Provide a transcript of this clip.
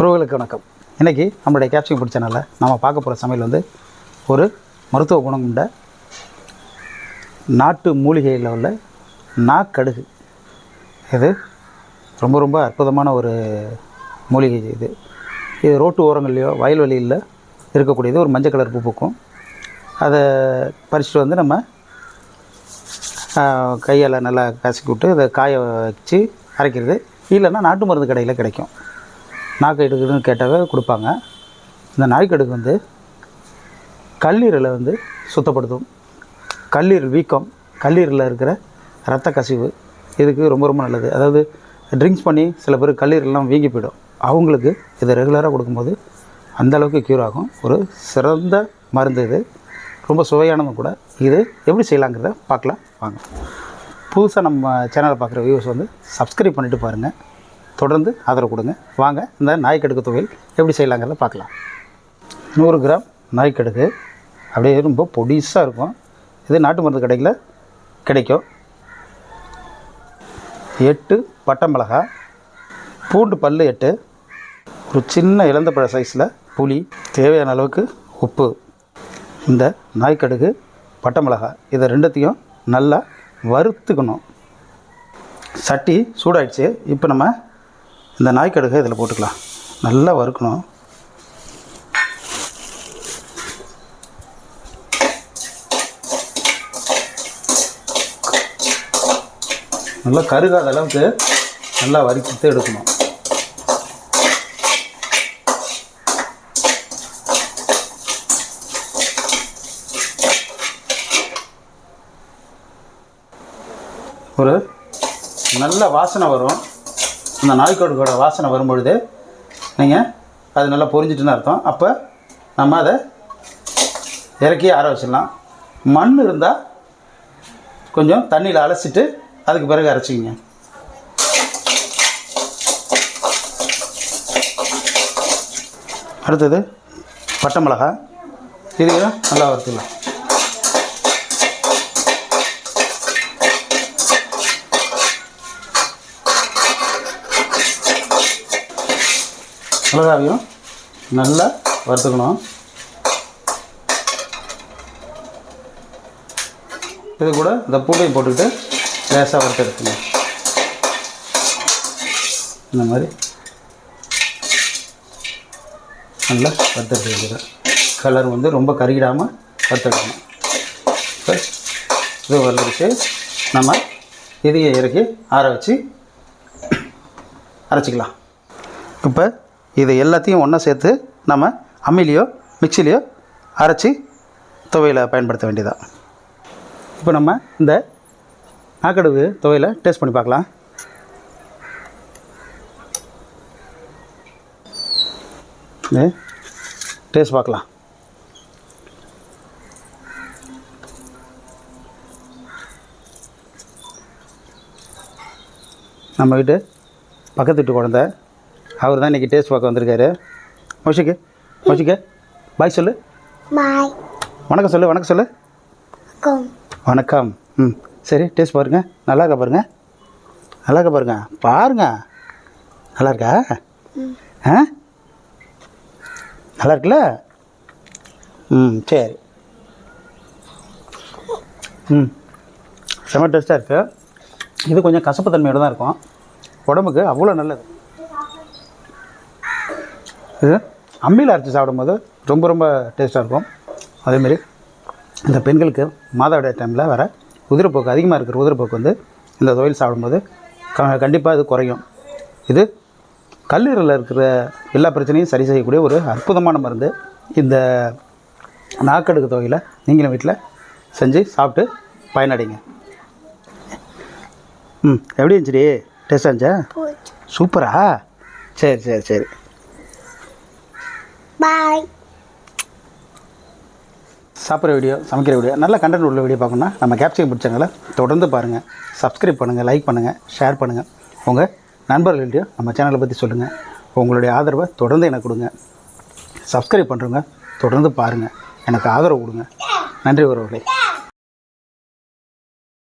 உறவுகளுக்கு வணக்கம். இன்றைக்கி நம்மளுடைய கேப்சிங் பிடிச்ச சேனலில் நம்ம பார்க்க போகிற சமையல் வந்து ஒரு மருத்துவ குணம் கொண்ட நாட்டு மூலிகையில் உள்ள நாக்கடுகு. இது ரொம்ப ரொம்ப அற்புதமான ஒரு மூலிகை இது. இது ரோட்டு ஓரங்கள்லையோ வயல்வெளியில் இருக்கக்கூடியது. ஒரு மஞ்சள் கலர் பூ பூக்கும். அதை பறிச்சுட்டு வந்து நம்ம கையால் நல்லா கசக்கி விட்டு அதை காய வச்சு அரைக்கிறது. இல்லைன்னா நாட்டு மருந்து கடையில் கிடைக்கும். நாக்கு கேட்டாவே கொடுப்பாங்க. இந்த நாய்க்கடுக்கு வந்து கல்லீரலை வந்து சுத்தப்படுத்தும். கல்லீரல் வீக்கம் கல்லீரலில் இருக்கிற ரத்த கசிவு இதுக்கு ரொம்ப ரொம்ப நல்லது. அதாவது ட்ரிங்க்ஸ் பண்ணி சில பேர் கல்லீரல்லாம் வீங்கி போயிடும். அவங்களுக்கு இதை ரெகுலராக கொடுக்கும்போது அந்த அளவுக்கு க்யூர் ஆகும். ஒரு சிறந்த மருந்து இது. ரொம்ப சுவையானதும் கூட. இது எப்படி செய்யலாங்கிறத பார்க்கலாம். வாங்க. புதுசாக நம்ம சேனலை பார்க்குற வியூஸ் வந்து சப்ஸ்கிரைப் பண்ணிவிட்டு பாருங்கள் தொடர்ந்து ஆதரவு கொடுங்க. வாங்க இந்த நாய்க்கடுக்கு துவையல் எப்படி செய்யலாங்கிறத பார்க்கலாம். நூறு கிராம் நாய்க்கடுகு. அப்படியே ரொம்ப பொடிசாக இருக்கும். இது நாட்டு மருந்து கடையில் கிடைக்கும். எட்டு பட்டை மிளகாய் பூண்டு பல் எட்டு ஒரு சின்ன இளந்தப்பழ சைஸில் புளி தேவையான அளவுக்கு உப்பு. இந்த நாய்க்கடுகு பட்டை மிளகாய் இதை ரெண்டுத்தையும் நல்லா வறுத்துக்கணும். சட்டி சூடாயிடுச்சு. இப்போ நம்ம இந்த நாய்க்கடுகை இதில் போட்டுக்கலாம். நல்லா வறுக்கணும். நல்லா கருகாத அளவுக்கு நல்லா வறுத்து எடுக்கணும். ஒரு நல்ல வாசனை வரும். அந்த நாய்க்கோடுகளோட வாசனை வரும்பொழுது நீங்கள் அது நல்லா பொரிஞ்சிட்டுன்னு அர்த்தம். அப்போ நம்ம அதை இறக்கி ஆற வச்சிடலாம். மண் இருந்தால் கொஞ்சம் தண்ணியில் அலசிட்டு அதுக்கு பிறகு அரைச்சிக்கிங்க. அடுத்தது பட்டை மிளகாய். இதையும் நல்லா வறுத்துக்கலாம். மிளகாவையும் நல்லா வறுத்துக்கணும். இது கூட இந்த பூண்டையும் போட்டுக்கிட்டு லேசாக வறுத்து எடுத்துக்கணும். இந்த மாதிரி நல்லா வறுத்து எடுத்துக்கிறேன் கலர் வந்து ரொம்ப கருகிடாமல் வறுத்தெடுக்கணும் இப்போ இது வறுத்துட்டு நம்ம இதையை இறக்கி ஆற வச்சு அரைச்சிக்கலாம். இப்போ இது எல்லாத்தையும் ஒன்றா சேர்த்து நம்ம அம்மிலேயோ மிக்சிலேயோ அரைச்சி துவையில் பயன்படுத்த வேண்டியதான் இப்போ நம்ம இந்த நாக்கடுகு துவையில் டேஸ்ட் பண்ணி பார்க்கலாம். டேஸ்ட் பார்க்கலாம். நம்ம வீட்டு பக்கத்து வீட்டு குழந்த அவர் தான் இன்றைக்கி டேஸ்ட் பார்க்க வந்திருக்காரு. மௌஷிக்கு மௌஷிக்கு பாய் சொல்லு. பாய் வணக்கம் சொல்லு வணக்கம் சொல்லு. கம் வணக்கம். ம் சரி டேஸ்ட் பாருங்கள் நல்லா இருக்கா பாருங்க? நல்லா இருக்கா பாருங்க? பாருங்க. நல்லா இருக்கா? ஆ? நல்லா இருக்குல்ல? ம் சரி. ம் செம்ம டேஸ்ட்டாக இருக்குது இது கொஞ்சம் கசப்பு தன்மையோடு தான் இருக்கும். உடம்புக்கு அவ்வளோ நல்லது. இது அம்மியில் அரைச்சி சாப்பிடும்போது ரொம்ப ரொம்ப டேஸ்ட்டாக இருக்கும். அதேமாரி இந்த பெண்களுக்கு மாதவிடாய் டைமில் வர உதிரப்போக்கு அதிகமாக இருக்கிற உதிரப்போக்கு வந்து இந்த துவையல் சாப்பிடும்போது க கண்டிப்பாக இது குறையும். இது கல்லீரலில் இருக்கிற எல்லா பிரச்சனையும் சரி செய்யக்கூடிய ஒரு அற்புதமான மருந்து. இந்த நாக்கடுக்கு துவையில் நீங்களும் வீட்டில் செஞ்சு சாப்பிட்டு பயனடைங்க. ம் எப்படி இருந்துச்சுடி டேஸ்டாக இருந்துச்சா? சூப்பரா? சரி சரி சரி. பாய் சாப்பிட்ற வீடியோ சமைக்கிற வீடியோ நல்ல கண்டென்ட் உள்ள வீடியோ பார்க்கணுன்னா நம்ம கேப்சிகம் பிடிச்சவங்கள தொடர்ந்து பாருங்கள் சப்ஸ்கிரைப் பண்ணுங்கள் லைக் பண்ணுங்கள் ஷேர் பண்ணுங்கள் உங்கள் நண்பர்கள்ட்டையும் நம்ம சேனலை பற்றி சொல்லுங்கள் உங்களுடைய ஆதரவை தொடர்ந்து எனக்கு கொடுங்க. சப்ஸ்கிரைப் பண்ணுறவங்க தொடர்ந்து பாருங்கள் எனக்கு ஆதரவு கொடுங்க. நன்றி உறவுகளே.